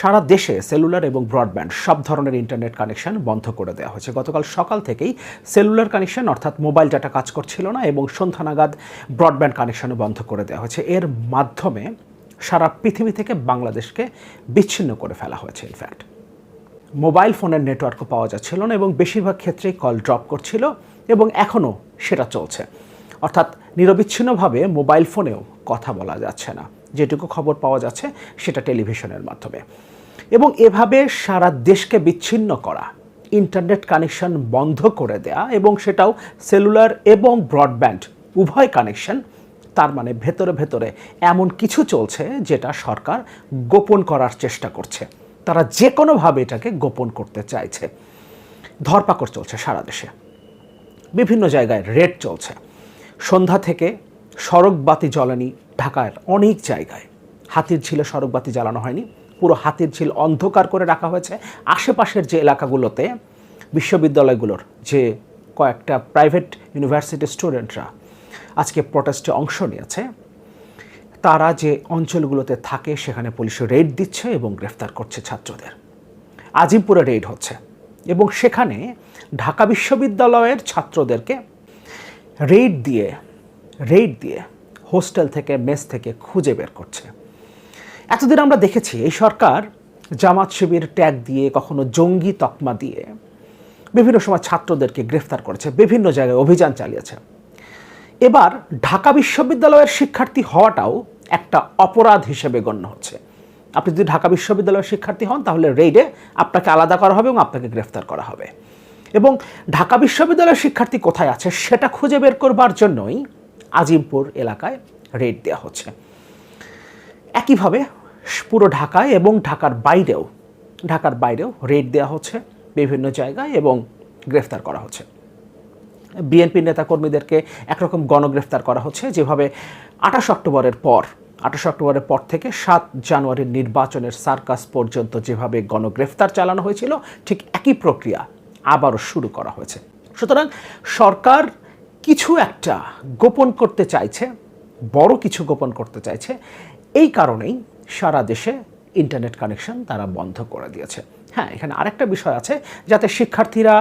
সারা দেশে সেলুলার এবং ব্রডব্যান্ড, সব ধরনের ইন্টারনেট কানেকশন বন্ধ করে দেওয়া হয়েছে। গতকাল সকাল থেকেই সেলুলার কানেকশন, অর্থাৎ মোবাইল ডাটা কাজ করছিল না এবং সন্ধ্যা নাগাদ ব্রডব্যান্ড কানেকশনও বন্ধ করে দেওয়া হয়েছে। এর মাধ্যমে সারা পৃথিবী থেকে বাংলাদেশকে বিচ্ছিন্ন করে ফেলা হয়েছে ইনফ্যাক্ট মোবাইল ফোনের নেটওয়ার্কও পাওয়া যাচ্ছিল না এবং বেশিরভাগ ক্ষেত্রেই কল ড্রপ করছিল এবং এখনও সেটা চলছে। অর্থাৎ নিরবিচ্ছিন্নভাবে মোবাইল ফোনেও কথা বলা যাচ্ছে না। যেটুকু খবর পাওয়া যাচ্ছে সেটা টেলিভিশনের মাধ্যমে। এবং এভাবে সারা দেশকে বিচ্ছিন্ন করা, ইন্টারনেট কানেকশন বন্ধ করে দেয়া এবং সেটাও সেলুলার এবং ব্রডব্যান্ড উভয় কানেকশন, তার মানে ভেতরে ভেতরে এমন কিছু চলছে যেটা সরকার গোপন করার চেষ্টা করছে। তারা যে কোনোভাবে এটাকে গোপন করতে চাইছে। ধরপাকড় চলছে সারা দেশে। বিভিন্ন জায়গায় রেড চলছে। সন্ধ্যা থেকে সড়ক বাতি জ্বলানি ঢাকার অনেক জায়গায়। হাতির ঝিলে সড়ক বাতি জ্বালানো হয়নি। পুরো হাতির ঝিল অন্ধকার করে রাখা হয়েছে। আশেপাশের যে এলাকাগুলোতে, বিশ্ববিদ্যালয়গুলোর যে কয়েকটা প্রাইভেট ইউনিভার্সিটির স্টুডেন্টরা আজকে প্রটেস্টে অংশ নিয়েছে, তারা যে অঞ্চলগুলোতে থাকে সেখানে পুলিশ রেড দিচ্ছে এবং গ্রেফতার করছে ছাত্রদের। আজিমপুরে রেড হচ্ছে এবং সেখানে ঢাকা বিশ্ববিদ্যালয়ের ছাত্রদেরকে রেড দিয়ে রেড দিয়ে হোস্টেল থেকে, মেস থেকে খুঁজে বের করছে। এতদিন আমরা দেখেছি এই সরকার জামাত শিবির ট্যাগ দিয়ে, কখনো জঙ্গি তকমা দিয়ে বিভিন্ন সময় ছাত্রদেরকে গ্রেফতার করেছে, বিভিন্ন জায়গায় অভিযান চালিয়েছে। এবার ঢাকা বিশ্ববিদ্যালয়ের শিক্ষার্থী হওয়াটাও একটা অপরাধ হিসেবে গণ্য হচ্ছে। আপনি যদি ঢাকা বিশ্ববিদ্যালয়ের শিক্ষার্থী হন, তাহলে রেইডে আপনাকে আলাদা করা হবে এবং আপনাকে গ্রেফতার করা হবে। এবং ঢাকা বিশ্ববিদ্যালয়ের শিক্ষার্থী কোথায় আছে, সেটা খুঁজে বের করবার জন্যই আজিমপুর এলাকায় রেড দেওয়া হচ্ছে। একইভাবে পুরো ঢাকায় এবং ঢাকার বাইরেও ঢাকার বাইরেও রেড দেওয়া হচ্ছে বিভিন্ন জায়গায় এবং গ্রেফতার করা হচ্ছে। বিএনপি নেতাকর্মীদেরকে একরকম গণগ্রেফতার করা হচ্ছে, যেভাবে আঠাশ অক্টোবরের পর, আঠাশ অক্টোবরের পর থেকে সাত জানুয়ারির নির্বাচনের সার্কাস পর্যন্ত যেভাবে গণগ্রেফতার চালানো হয়েছিল, ঠিক একই প্রক্রিয়া আবারও শুরু করা হয়েছে। সুতরাং সরকার কিছু একটা গোপন করতে চাইছে, বড় কিছু গোপন করতে চাইছে, এই কারণেই সারা দেশে ইন্টারনেট কানেকশন তারা বন্ধ করে দিয়েছে। হ্যাঁ এখানে আরেকটা বিষয় আছে, যাতে শিক্ষার্থীরা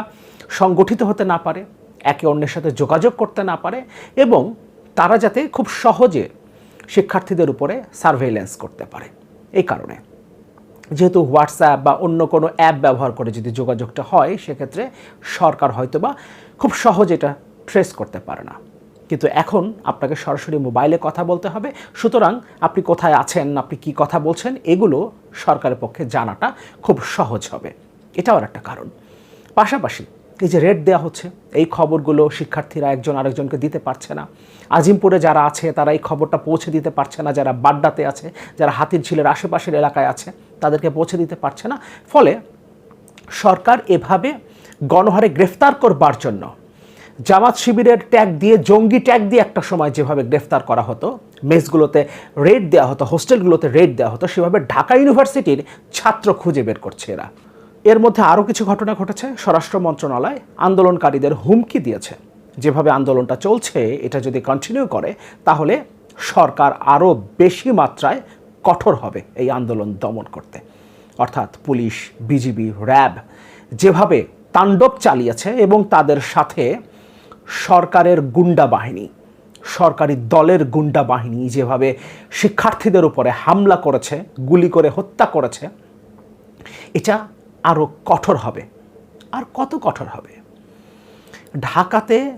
সংগঠিত হতে না পারে, একে অন্যের সাথে যোগাযোগ করতে না পারে এবং তারা যাতে খুব সহজে শিক্ষার্থীদের উপরে সার্ভেইলেন্স করতে পারে, এই কারণে। যেহেতু হোয়াটসঅ্যাপ বা অন্য কোনো অ্যাপ ব্যবহার করে যদি যোগাযোগটা হয়, সেক্ষেত্রে সরকার হয়তোবা খুব সহজ এটা ট্রেস করতে পারে না। কিন্তু এখন আপনাকে সরাসরি মোবাইলে কথা বলতে হবে। সুতরাং আপনি কোথায় আছেন, আপনি কি কথা বলছেন, এগুলো সরকারের পক্ষে জানাটা খুব সহজ হবে। এটাও একটা কারণ। পাশাপাশি এই যে রেট দেওয়া হচ্ছে, এই খবরগুলো শিক্ষার্থীরা একজন আরেকজনকে দিতে পারছে না। আজিমপুরে যারা আছে, তারা এই খবরটা পৌঁছে দিতে পারছে না। যারা বাড্ডাতে আছে, যারা হাতির ঝিলের আশেপাশের এলাকায় আছে, তাদেরকে পৌঁছে দিতে পারছে না। ফলে সরকার এভাবে গণহারে গ্রেফতার করবার জন্য জামাত শিবিরের ট্যাগ দিয়ে, জঙ্গি ট্যাগ দিয়ে একটা সময় যেভাবে গ্রেফতার করা হতো, মেসগুলোতে রেড দেওয়া হতো, হোস্টেলগুলোতে রেড দেওয়া হতো, সেভাবে ঢাকা ইউনিভার্সিটির ছাত্র খুঁজে বের করছে এরা। এর মধ্যে আরও কিছু ঘটনা ঘটেছে। স্বরাষ্ট্র মন্ত্রণালয় আন্দোলনকারীদের হুমকি দিয়েছে। যেভাবে আন্দোলনটা চলছে, এটা যদি কন্টিনিউ করে, তাহলে সরকার আরও বেশি মাত্রায় কঠোর হবে এই আন্দোলন দমন করতে। অর্থাৎ পুলিশ, বিজিবি, র্যাব যেভাবে তাণ্ডব চালিয়েছে এবং তাদের সাথে সরকারের গুন্ডা বাহিনী, সরকারি দলের গুন্ডা বাহিনী যেভাবে শিক্ষার্থীদের উপরে হামলা করেছে, গুলি করে হত্যা করেছে, এটা আরও কঠোর হবে। আর কত কঠোর হবে? ঢাকাতে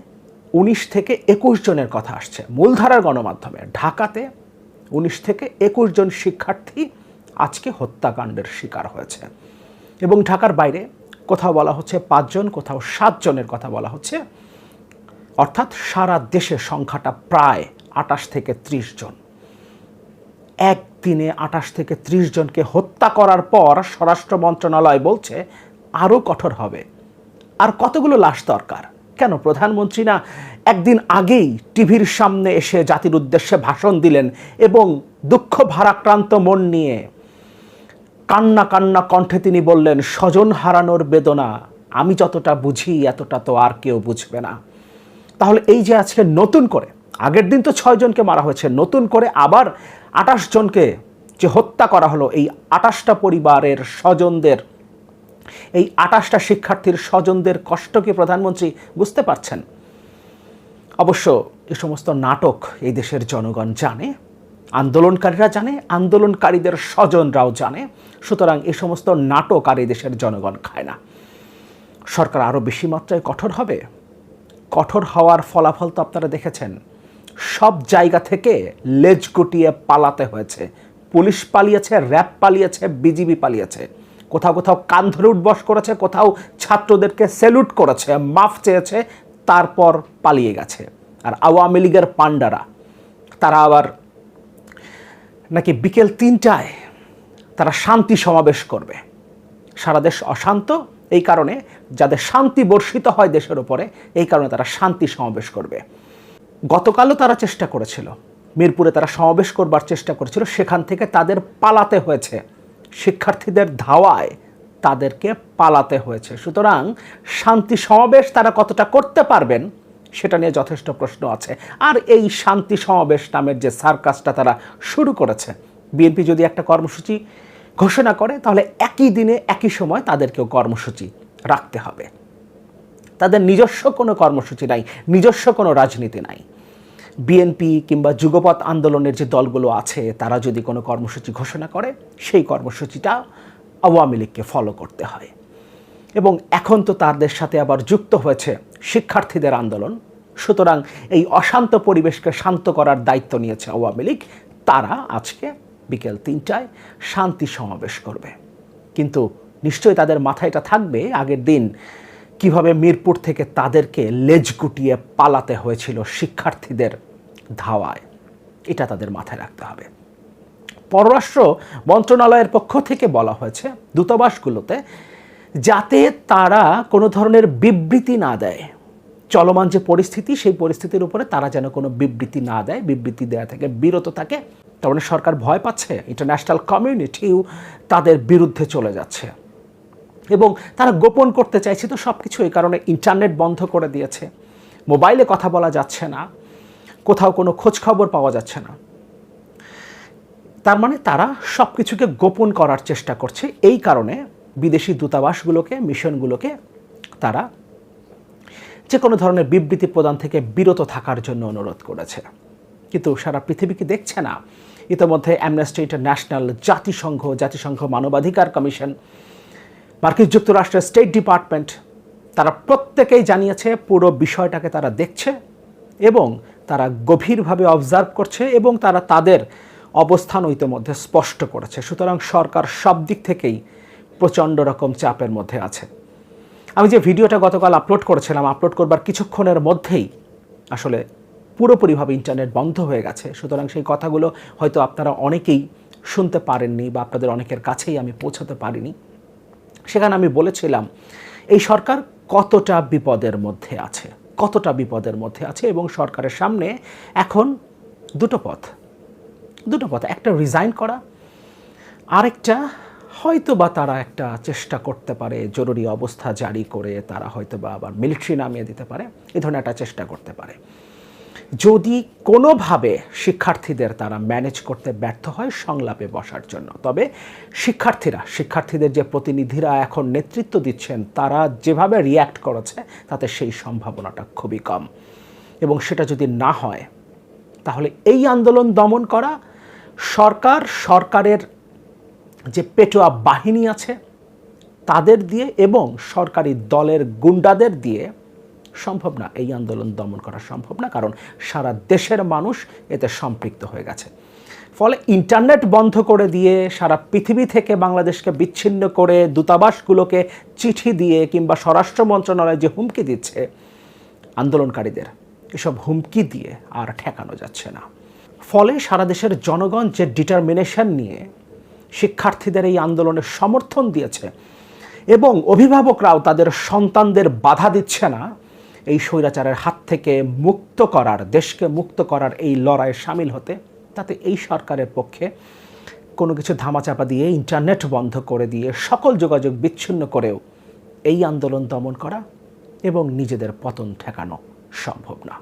উনিশ থেকে একুশ জনের কথা আসছে, মূলধারার গণমাধ্যমে। ঢাকাতে উনিশ থেকে একুশ জন শিক্ষার্থী আজকে হত্যাকাণ্ডের শিকার হয়েছে। এবং ঢাকার বাইরে কোথাও বলা হচ্ছে পাঁচজন, কোথাও সাতজনের কথা বলা হচ্ছে। অর্থাৎ সারা দেশের সংখ্যাটা প্রায় আটাশ থেকে ত্রিশ জন। একদিনে আটাশ থেকে ত্রিশ জনকে হত্যা করার পর স্বরাষ্ট্র মন্ত্রণালয় বলছে আরও কঠোর হবে। আর কতগুলো লাশ দরকার? কেন প্রধানমন্ত্রী না একদিন আগেই টিভির সামনে এসে জাতির উদ্দেশ্যে ভাষণ দিলেন এবং দুঃখ ভারাক্রান্ত মন নিয়ে কান্না কান্না কণ্ঠে তিনি বললেন, স্বজন হারানোর বেদনা, আমি যতটা বুঝি এতটা তো আর কেউ বুঝবে না। তাহলে এই যে আজকে নতুন করে, আগের দিন তো ছয় জনকে মারা হয়েছে, নতুন করে আবার আটাশ জনকে যে হত্যা করা হলো, এই আটাশটা পরিবারের স্বজনদের, এই আটাশটা শিক্ষার্থীর স্বজনদের কষ্ট কি প্রধানমন্ত্রী বুঝতে পারছেন? অবশ্য এই সমস্ত নাটক এই দেশের জনগণ জানে, আন্দোলনকারীরা জানে, আন্দোলনকারীদের স্বজনরাও জানে, সুতরাং এ সমস্ত নাটক আর এই দেশের জনগণ খায় না। সরকার আরও বেশি মাত্রায় কঠোর হবে? কঠোর হওয়ার ফলাফল তো আপনারা দেখেছেন। সব জায়গা থেকে লেজ গুটিয়ে পালাতে হয়েছে। পুলিশ পালিয়েছে, র্যাব পালিয়েছে, বিজিবি পালিয়েছে। কোথাও কোথাও কান ধরে উঠবস করেছে, কোথাও ছাত্রদেরকে সেলুট করেছে, মাফ চেয়েছে, তারপর পালিয়ে গেছে। আর আওয়ামী লীগের পান্ডারা তারা আবার নাকি বিকেল তিনটায় তারা শান্তি সমাবেশ করবে। সারা দেশ অশান্ত এই কারণে যাদের শান্তি বর্ষিত হয় দেশের উপরে, এই কারণে তারা শান্তি সমাবেশ করবে। গতকালও তারা চেষ্টা করেছিল। মিরপুরে তারা সমাবেশ করবার চেষ্টা করেছিল। সেখান থেকে তাদের পালাতে হয়েছে। শিক্ষার্থীদের ধাওয়ায় তাদেরকে পালাতে হয়েছে। সুতরাং শান্তি সমাবেশ তারা কতটা করতে পারবেন, সেটা নিয়ে যথেষ্ট প্রশ্ন আছে। আর এই শান্তি সমাবেশ নামের যে সার্কাসটা তারা শুরু করেছে, বিএনপি যদি একটা কর্মসূচি ঘোষণা করে, তাহলে একই দিনে, একই সময় তাদেরকেও কর্মসূচি রাখতে হবে। তাদের নিজস্ব কোনো কর্মসূচি নাই, নিজস্ব কোনো রাজনীতি নাই। বিএনপি কিংবা যুগপৎ আন্দোলনের যে দলগুলো আছে, তারা যদি কোনো কর্মসূচি ঘোষণা করে, সেই কর্মসূচিটা আওয়ামী লীগকে ফলো করতে হয়। এবং এখন তো তাদের সাথে আবার যুক্ত হয়েছে শিক্ষার্থীদের আন্দোলন। সুতরাং এই অশান্ত পরিবেশকে শান্ত করার দায়িত্ব নিয়েছে আওয়ামী লীগ। তারা আজকে বিকেল তিনটায় শান্তি সমাবেশ করবে। কিন্তু নিশ্চয়ই তাদের মাথায় এটা থাকবে, আগের দিন কীভাবে মিরপুর থেকে তাদেরকে লেজ গুটিয়ে পালাতে হয়েছিল শিক্ষার্থীদের ধাওয়ায়। এটা তাদের মাথায় রাখতে হবে। পররাষ্ট্র মন্ত্রণালয়ের পক্ষ থেকে বলা হয়েছে, দূতাবাসগুলোতে যাতে তারা কোনো ধরনের বিবৃতি না দেয় চলমান যে পরিস্থিতি, সেই পরিস্থিতির উপরে তারা যেন কোনো বিবৃতি না দেয়, বিবৃতি দেওয়া থেকে বিরত থাকে, তার মানে সরকার ভয় পাচ্ছে ইন্টারন্যাশনাল কমিউনিটিও তাদের বিরুদ্ধে চলে যাচ্ছে। এবং তারা গোপন করতে চাইছে তো সব কিছু এই কারণে ইন্টারনেট বন্ধ করে দিয়েছে। মোবাইলে কথা বলা যাচ্ছে না, কোথাও কোনো খোঁজ খবর পাওয়া যাচ্ছে না। তার মানে তারা সব কিছুকে গোপন করার চেষ্টা করছে, এই কারণে বিদেশি দূতাবাসগুলোকে মিশনগুলোকে তারা যে কোনো ধরনের বিবৃতি প্রদান থেকে বিরত থাকার জন্য অনুরোধ করেছে। কিন্তু সারা পৃথিবী কি দেখছে না? ইতিমধ্যে অ্যামনেস্টি ইন্টারন্যাশনাল জাতিসংঘ জাতিসংঘ মানবাধিকার কমিশন, মার্কিন যুক্তরাষ্ট্রের স্টেট ডিপার্টমেন্ট তারা প্রত্যেকেই জানিয়েছে পুরো বিষয়টাকে তারা দেখছে এবং তারা গভীরভাবে অবজার্ভ করছে এবং তারা তাদের অবস্থান ইতিমধ্যে স্পষ্ট করেছে। সুতরাং সরকার সব দিক থেকেই প্রচণ্ড রকম চাপের মধ্যে আছে। আমি যে ভিডিওটা গতকাল আপলোড করেছিলাম আপলোড করবার কিছুক্ষণের মধ্যেই আসলে পুরোপুরিভাবে ইন্টারনেট বন্ধ হয়ে গেছে। সুতরাং সেই কথাগুলো হয়তো আপনারা অনেকেই শুনতে পারেননি বা আপনাদের অনেকের কাছেই আমি পৌঁছাতে পারিনি। সেখানে আমি বলেছিলাম, এই সরকার কতটা বিপদের মধ্যে আছে? কতটা বিপদের মধ্যে আছে এবং সরকারের সামনে এখন দুটো পথ। দুটো পথ, একটা রিজাইন করা, আরেকটা হয়তো বা তারা একটা চেষ্টা করতে পারে, জরুরি অবস্থা জারি করে তারা হয়তো বা আবার মিলিটারি নামিয়ে দিতে পারে, এ ধরনের একটা চেষ্টা করতে পারে। যদি কোনোভাবে শিক্ষার্থীদের তারা ম্যানেজ করতে ব্যর্থ হয় সংলাপে বসার জন্য, তবে শিক্ষার্থীরা, শিক্ষার্থীদের যে প্রতিনিধিরা এখন নেতৃত্ব দিচ্ছেন, তারা যেভাবে রিয়্যাক্ট করেছে, তাতে সেই সম্ভাবনাটা খুবই কম। এবং সেটা যদি না হয়, তাহলে এই আন্দোলন দমন করা, সরকার, সরকারের যে পেটোয়া বাহিনী আছে, তাদের দিয়ে এবং সরকারি দলের গুন্ডাদের দিয়ে সম্ভব না এই আন্দোলন দমন করা সম্ভব না, কারণ সারা দেশের মানুষ এতে সম্পৃক্ত হয়ে গেছে। ফলে ইন্টারনেট বন্ধ করে দিয়ে, সারা পৃথিবী থেকে বাংলাদেশকে বিচ্ছিন্ন করে দূতাবাসগুলোকে চিঠি দিয়ে কিংবা স্বরাষ্ট্র মন্ত্রণালয় যে হুমকি দিচ্ছে, আন্দোলনকারীদের এসব হুমকি দিয়ে আর ঠেকানো যাচ্ছে না। ফলে সারা দেশের জনগণ যে ডিটারমিনেশন নিয়ে শিক্ষার্থীদের এই আন্দোলনের সমর্থন দিয়েছে। এবং অভিভাবকরাও তাদের সন্তানদের বাধা দিচ্ছে না। এই স্বৈরাচারের হাত থেকে মুক্ত করার, দেশকে মুক্ত করার এই লড়াইয়ে সামিল হতে, তাতে এই সরকারের পক্ষে কোনো কিছু ধামাচাপা দিয়ে ইন্টারনেট বন্ধ করে দিয়ে সকল যোগাযোগ বিচ্ছিন্ন করেও এই আন্দোলন দমন করা এবং নিজেদের পতন ঠেকানো সম্ভব না।